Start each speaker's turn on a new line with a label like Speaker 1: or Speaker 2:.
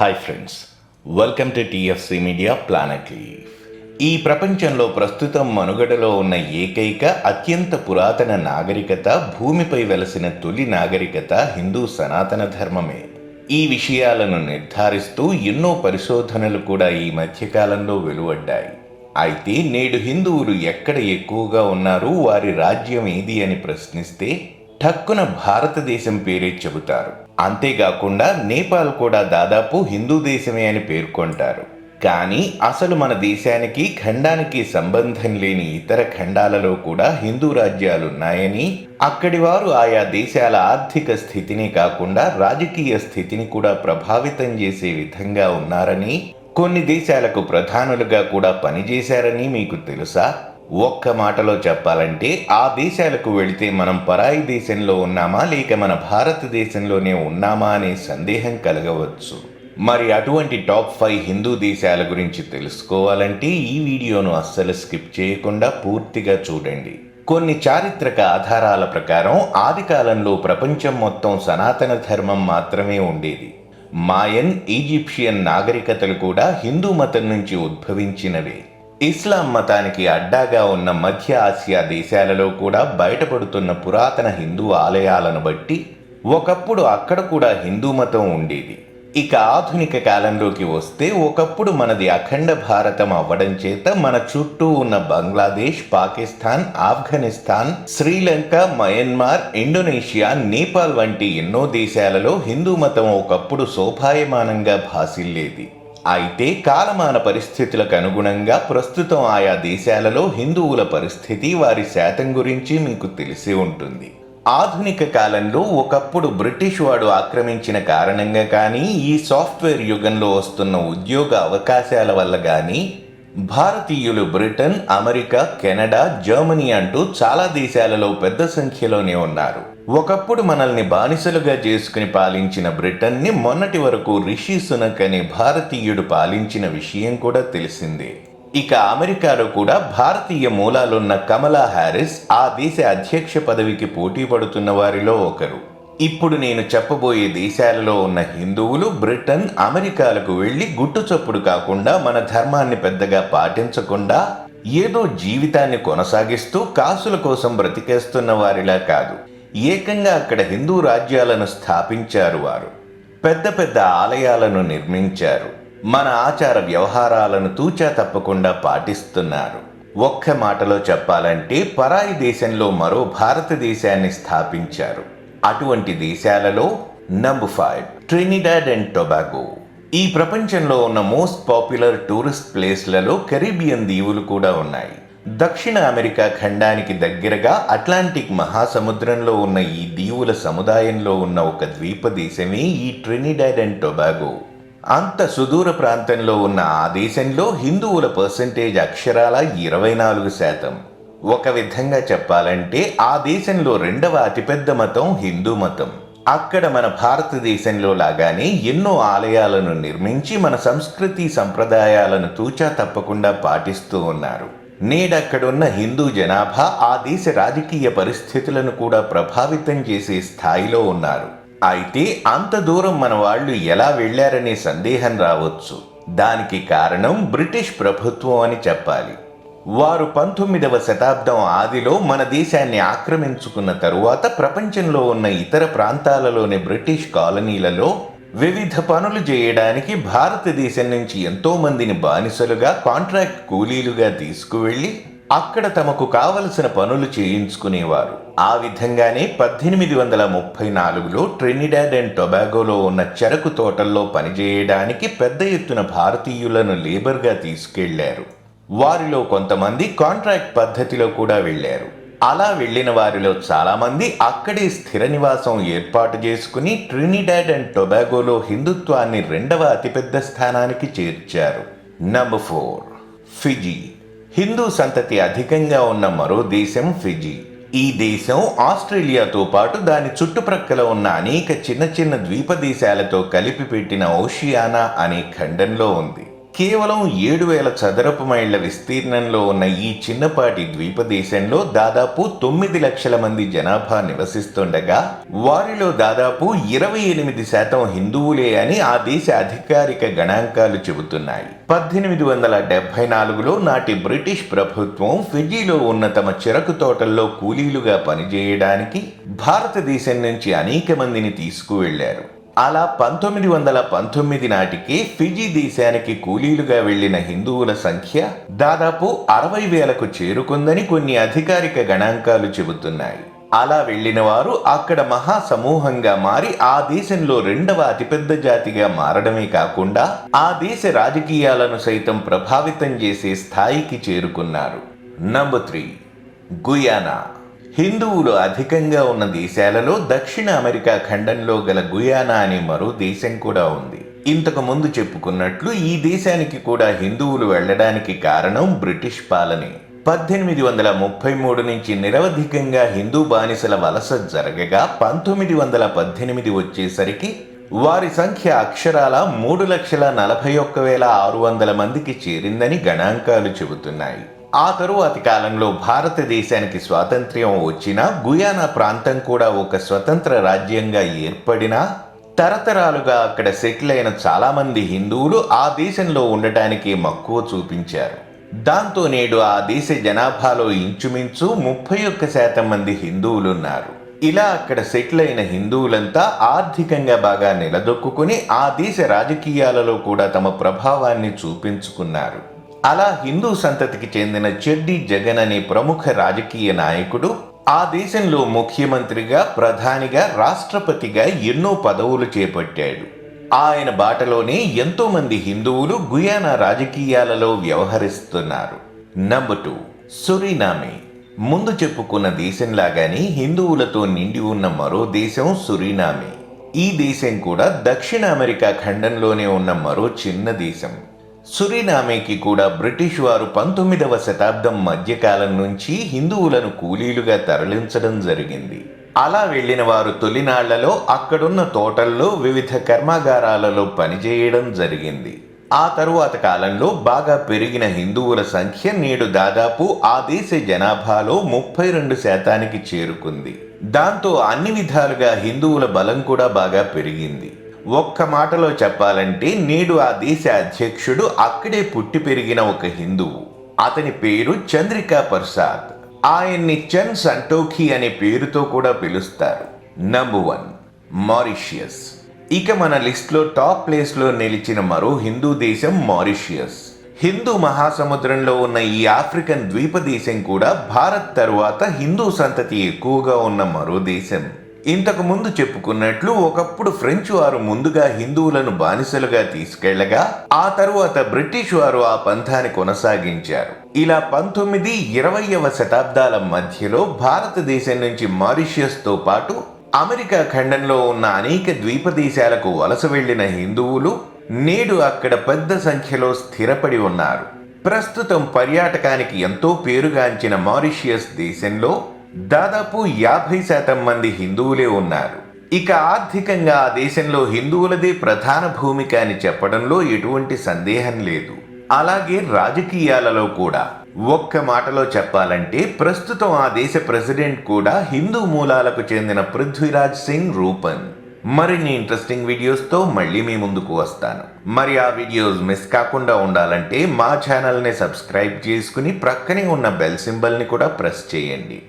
Speaker 1: Hi friends welcome to TFC media planet leaf ఈ ప్రపంచంలో ప్రస్తుతం మనుగడలో ఉన్న ఏకైక అత్యంత పురాతన నాగరికత భూమిపై వెలసిన తొలి నాగరికత హిందూ సనాతన ధర్మమే. ఈ విషయాలను నిర్ధారిస్తూ ఎన్నో పరిశోధనలు కూడా ఈ మధ్యకాలంలో వెలువడ్డాయి. అయితే నేడు హిందువులు ఎక్కడ ఎక్కువగా ఉన్నారు వారి రాజ్యం ఏది అని ప్రశ్నిస్తే ఠక్కున భారతదేశం పేరే చెబుతారు. అంతేకాకుండా నేపాల్ కూడా దాదాపు హిందూ దేశమే అని పేర్కొంటారు. కానీ అసలు మన దేశానికి ఖండానికి సంబంధం లేని ఇతర ఖండాలలో కూడా హిందూ రాజ్యాలున్నాయని అక్కడి వారు ఆయా దేశాల ఆర్థిక స్థితిని కాకుండా రాజకీయ స్థితిని కూడా ప్రభావితం చేసే విధంగా ఉన్నారని కొన్ని దేశాలకు ప్రధానులుగా కూడా పనిచేశారని మీకు తెలుసా? ఒక్క మాటలో చెప్పాలంటే ఆ దేశాలకు వెళితే మనం పరాయి దేశంలో ఉన్నామా లేక మన భారతదేశంలోనే ఉన్నామా అనే సందేహం కలగవచ్చు. మరి అటువంటి టాప్ ఫైవ్ హిందూ దేశాల గురించి తెలుసుకోవాలంటే ఈ వీడియోను అస్సలు స్కిప్ చేయకుండా పూర్తిగా చూడండి. కొన్ని చారిత్రక ఆధారాల ప్రకారం ఆది కాలంలో ప్రపంచం మొత్తం సనాతన ధర్మం మాత్రమే ఉండేది. మాయన్ ఈజిప్షియన్ నాగరికతలు కూడా హిందూ మతం నుంచి ఉద్భవించినవే. ఇస్లాం మతానికి అడ్డాగా ఉన్న మధ్య ఆసియా దేశాలలో కూడా బయటపడుతున్న పురాతన హిందూ ఆలయాలను బట్టి ఒకప్పుడు అక్కడ కూడా హిందూ మతం ఉండేది. ఇక ఆధునిక కాలంలోకి వస్తే ఒకప్పుడు మనది అఖండ భారతం అవ్వడం చేత మన చుట్టూ ఉన్న బంగ్లాదేశ్ పాకిస్తాన్ ఆఫ్ఘనిస్తాన్ శ్రీలంక మయన్మార్ ఇండోనేషియా నేపాల్ వంటి ఎన్నో దేశాలలో హిందూ మతం ఒకప్పుడు శోభాయమానంగా భాసిల్లేది. అయితే కాలమాన పరిస్థితులకు అనుగుణంగా ప్రస్తుతం ఆయా దేశాలలో హిందువుల పరిస్థితి వారి శాతం గురించి మీకు తెలిసి ఉంటుంది. ఆధునిక కాలంలో ఒకప్పుడు బ్రిటిష్ వాడు ఆక్రమించిన కారణంగా కానీ ఈ సాఫ్ట్వేర్ యుగంలో వస్తున్న ఉద్యోగ అవకాశాల వల్ల కానీ భారతీయులు బ్రిటన్ అమెరికా కెనడా జర్మనీ అంటూ చాలా దేశాలలో పెద్ద సంఖ్యలోనే ఉన్నారు. ఒకప్పుడు మనల్ని బానిసలుగా చేసుకుని పాలించిన బ్రిటన్ని మొన్నటి వరకు రిషి సునక్ అనే భారతీయుడు పాలించిన విషయం కూడా తెలిసిందే. ఇక అమెరికాలో కూడా భారతీయ మూలాలున్న కమలా హ్యారిస్ ఆ దేశ అధ్యక్ష పదవికి పోటీ పడుతున్న వారిలో ఒకరు. ఇప్పుడు నేను చెప్పబోయే దేశాలలో ఉన్న హిందువులు బ్రిటన్ అమెరికాలకు వెళ్ళి గుట్టు చప్పుడు కాకుండా మన ధర్మాన్ని పెద్దగా పాటించకుండా ఏదో జీవితాన్ని కొనసాగిస్తూ కాసుల కోసం బ్రతికేస్తున్న వారిలా కాదు. ఏకంగా అక్కడ హిందూ రాజ్యాలను స్థాపించారు వారు. పెద్ద పెద్ద ఆలయాలను నిర్మించారు. మన ఆచార వ్యవహారాలను తూచా తప్పకుండా పాటిస్తున్నారు. ఒక్క మాటలో చెప్పాలంటే పరాయి దేశంలో మరో భారతదేశాన్ని స్థాపించారు. అటువంటి దేశాలలో number five Trinidad and Tobago. ఈ ప్రపంచంలో ఉన్న మోస్ట్ పాపులర్ టూరిస్ట్ ప్లేస్లలో కరీబియన్ దీవులు కూడా ఉన్నాయి. దక్షిణ అమెరికా ఖండానికి దగ్గరగా అట్లాంటిక్ మహాసముద్రంలో ఉన్న ఈ దీవుల సముదాయంలో ఉన్న ఒక ద్వీప దేశమే ఈ ట్రినిడాడ్ అండ్ టొబాగో. అంత సుదూర ప్రాంతంలో ఉన్న ఆ దేశంలో హిందువుల పర్సంటేజ్ అక్షరాల ఇరవై నాలుగు శాతం. ఒక విధంగా చెప్పాలంటే ఆ దేశంలో రెండవ అతిపెద్ద మతం హిందూ మతం. అక్కడ మన భారతదేశంలో లాగానే ఎన్నో ఆలయాలను నిర్మించి మన సంస్కృతి సంప్రదాయాలను తూచా తప్పకుండా పాటిస్తూ ఉన్నారు. నేడక్కడున్న హిందూ జనాభా ఆ దేశ రాజకీయ పరిస్థితులను కూడా ప్రభావితం చేసే స్థాయిలో ఉన్నారు. అయితే అంత దూరం మన వాళ్ళు ఎలా వెళ్ళారనే సందేహం రావచ్చు. దానికి కారణం బ్రిటిష్ ప్రభుత్వం అని చెప్పాలి. వారు పంతొమ్మిదవ శతాబ్దం ఆదిలో మన దేశాన్ని ఆక్రమించుకున్న తరువాత ప్రపంచంలో ఉన్న ఇతర ప్రాంతాలలోని బ్రిటిష్ కాలనీలలో వివిధ పనులు చేయడానికి భారతదేశం నుంచి ఎంతో మందిని బానిసలుగా కాంట్రాక్ట్ కూలీలుగా తీసుకువెళ్ళి అక్కడ తమకు కావలసిన పనులు చేయించుకునేవారు. ఆ విధంగానే పద్దెనిమిది వందల ముప్పై నాలుగులో ట్రినిడాడ్ అండ్ టొబాగోలో ఉన్న చెరకు తోటల్లో పనిచేయడానికి పెద్ద ఎత్తున భారతీయులను లేబర్గా తీసుకెళ్ళారు. వారిలో కొంతమంది కాంట్రాక్ట్ పద్ధతిలో కూడా వెళ్ళారు అలా వెళ్ళిన వారిలో చాలామంది అక్కడే స్థిర నివాసం ఏర్పాటు చేసుకుని ట్రినిడాడ్ అండ్ టొబాగోలో హిందుత్వాన్ని రెండవ అతిపెద్ద స్థానానికి చేర్చారు. Number four Fiji. హిందూ సంతతి అధికంగా ఉన్న మరో దేశం ఫిజీ. ఈ దేశం ఆస్ట్రేలియాతో పాటు దాని చుట్టుప్రక్కల ఉన్న అనేక చిన్న చిన్న ద్వీప దేశాలతో కలిపి పెట్టిన ఓషియానా అనే ఖండంలో ఉంది. కేవలం ఏడు వేల చదరపు మైళ్ళ విస్తీర్ణంలో ఉన్న ఈ చిన్నపాటి ద్వీప దేశంలో దాదాపు తొమ్మిది లక్షల మంది జనాభా నివసిస్తుండగా వారిలో దాదాపు ఇరవై ఎనిమిది శాతం హిందువులే అని ఆ దేశ అధికారిక గణాంకాలు చెబుతున్నాయి. పద్దెనిమిది వందల డెబ్బై నాలుగులో నాటి బ్రిటిష్ ప్రభుత్వం ఫిజీలో ఉన్న తమ చెరకు తోటల్లో కూలీలుగా పనిచేయడానికి భారతదేశం నుంచి అనేక మందిని తీసుకువెళ్ళారు. అలా పంతొమ్మిది వందల పంతొమ్మిది నాటికి ఫిజీ దేశానికి కూలీలుగా వెళ్ళిన హిందువుల సంఖ్య దాదాపు అరవై వేలకు చేరుకుందని కొన్ని అధికారిక గణాంకాలు చెబుతున్నాయి. అలా వెళ్ళిన వారు అక్కడ మహాసమూహంగా మారి ఆ దేశంలో రెండవ అతిపెద్ద జాతిగా మారడమే కాకుండా ఆ దేశ రాజకీయాలను సైతం ప్రభావితం చేసే స్థాయికి చేరుకున్నారు. Number three Guyana. హిందువులు అధికంగా ఉన్న దేశాలలో దక్షిణ అమెరికా ఖండంలో గల గుయానా అనే మరో దేశం కూడా ఉంది. ఇంతకు ముందు చెప్పుకున్నట్లు ఈ దేశానికి కూడా హిందువులు వెళ్ళడానికి కారణం బ్రిటిష్ పాలనే. పద్దెనిమిది వందల ముప్పై మూడు నుంచి నిరవధికంగా హిందూ బానిసల వలస జరగగా పంతొమ్మిది వందల పద్దెనిమిది వచ్చేసరికి వారి సంఖ్య అక్షరాల మూడు లక్షల నలభై ఒక్క వేల ఆరు వందల మందికి చేరిందని గణాంకాలు చెబుతున్నాయి. ఆ తరువాతి కాలంలో భారతదేశానికి స్వాతంత్ర్యం వచ్చినా గుయానా ప్రాంతం కూడా ఒక స్వతంత్ర రాజ్యంగా ఏర్పడినా తరతరాలుగా అక్కడ సెటిల్ అయిన చాలామంది హిందువులు ఆ దేశంలో ఉండటానికి మక్కువ చూపించారు. దాంతో నేడు ఆ దేశ జనాభాలో ఇంచుమించు ముప్పై ఒక్క శాతం మంది హిందువులున్నారు. ఇలా అక్కడ సెటిల్ అయిన హిందువులంతా ఆర్థికంగా బాగా నిలదొక్కుని ఆ దేశ రాజకీయాలలో కూడా తమ ప్రభావాన్ని చూపించుకున్నారు. అలా హిందూ సంతతికి చెందిన చెడ్డి జగన్ అనే ప్రముఖ రాజకీయ నాయకుడు ఆ దేశంలో ముఖ్యమంత్రిగా ప్రధానిగా రాష్ట్రపతిగా ఎన్నో పదవులు చేపట్టాడు. ఆయన బాటలోనే ఎంతోమంది హిందువులు గుయానా రాజకీయాలలో వ్యవహరిస్తున్నారు. Number two Suriname. ముందు చెప్పుకున్న దేశంలాగానే హిందువులతో నిండి ఉన్న మరో దేశం సురీనామే. ఈ దేశం కూడా దక్షిణ అమెరికా ఖండంలోనే ఉన్న మరో చిన్న దేశం. సురీనామేకి కూడా బ్రిటిష్ వారు పంతొమ్మిదవ శతాబ్దం మధ్యకాలం నుంచి హిందువులను కూలీలుగా తరలించడం జరిగింది. అలా వెళ్ళిన వారు తొలినాళ్ళలో అక్కడున్న తోటల్లో వివిధ కర్మాగారాలలో పనిచేయడం జరిగింది. ఆ తరువాత కాలంలో బాగా పెరిగిన హిందువుల సంఖ్య నేడు దాదాపు ఆ దేశ జనాభాలో ముప్పై రెండు శాతానికి చేరుకుంది. దాంతో అన్ని విధాలుగా హిందువుల బలం కూడా బాగా పెరిగింది. ఒక్క మాటలో చెప్పాలంటే నేడు ఆ దేశ అధ్యక్షుడు అక్కడే పుట్టి పెరిగిన ఒక హిందువు. అతని పేరు చంద్రికా ప్రసాద్. ఆయన్ని చన్ సంటోఖి అనే పేరుతో కూడా పిలుస్తారు. నంబర్ వన్ మారిషియస్ ఇక మన లిస్ట్లో టాప్ ప్లేస్లో నిలిచిన మరో హిందూ దేశం మారిషియస్ హిందూ మహాసముద్రంలో ఉన్న ఈ ఆఫ్రికన్ ద్వీప దేశం కూడా భారత్ తరువాత హిందూ సంతతి ఎక్కువగా ఉన్న మరో దేశం. ఇంతకుముందు చెప్పుకున్నట్లు ఒకప్పుడు ఫ్రెంచ్ వారు ముందుగా హిందువులను బానిసలుగా తీసుకెళ్ళగా ఆ తరువాత బ్రిటిష్ వారు ఆ పంథాన్ని కొనసాగించారు. ఇలా పంతొమ్మిది ఇరవయవ శతాబ్దాల మధ్యలో భారతదేశం నుంచి మారిషియస్తో పాటు అమెరికా ఖండంలో ఉన్న అనేక ద్వీప దేశాలకు వలస వెళ్ళిన హిందువులు నేడు అక్కడ పెద్ద సంఖ్యలో స్థిరపడి ఉన్నారు. ప్రస్తుతం పర్యాటకానికి ఎంతో పేరుగాంచిన మారిషియస్ దేశంలో దాదాపు యాభై శాతం మంది హిందువులే ఉన్నారు. ఇక ఆర్థికంగా ఆ దేశంలో హిందువులదే ప్రధాన భూమిక అని చెప్పడంలో ఎటువంటి సందేహం లేదు. అలాగే రాజకీయాలలో కూడా. ఒక్క మాటలో చెప్పాలంటే ప్రస్తుతం ఆ దేశ ప్రెసిడెంట్ కూడా హిందూ మూలాలకు చెందిన పృథ్వీరాజ్ సింగ్ రూపన్. మరిన్ని ఇంట్రెస్టింగ్ వీడియోస్తో మళ్ళీ మీ ముందుకు వస్తాను. మరి ఆ వీడియోస్ మిస్ కాకుండా ఉండాలంటే మా ఛానల్ని సబ్స్క్రైబ్ చేసుకుని ప్రక్కనే ఉన్న బెల్ సింబల్ని కూడా ప్రెస్ చేయండి.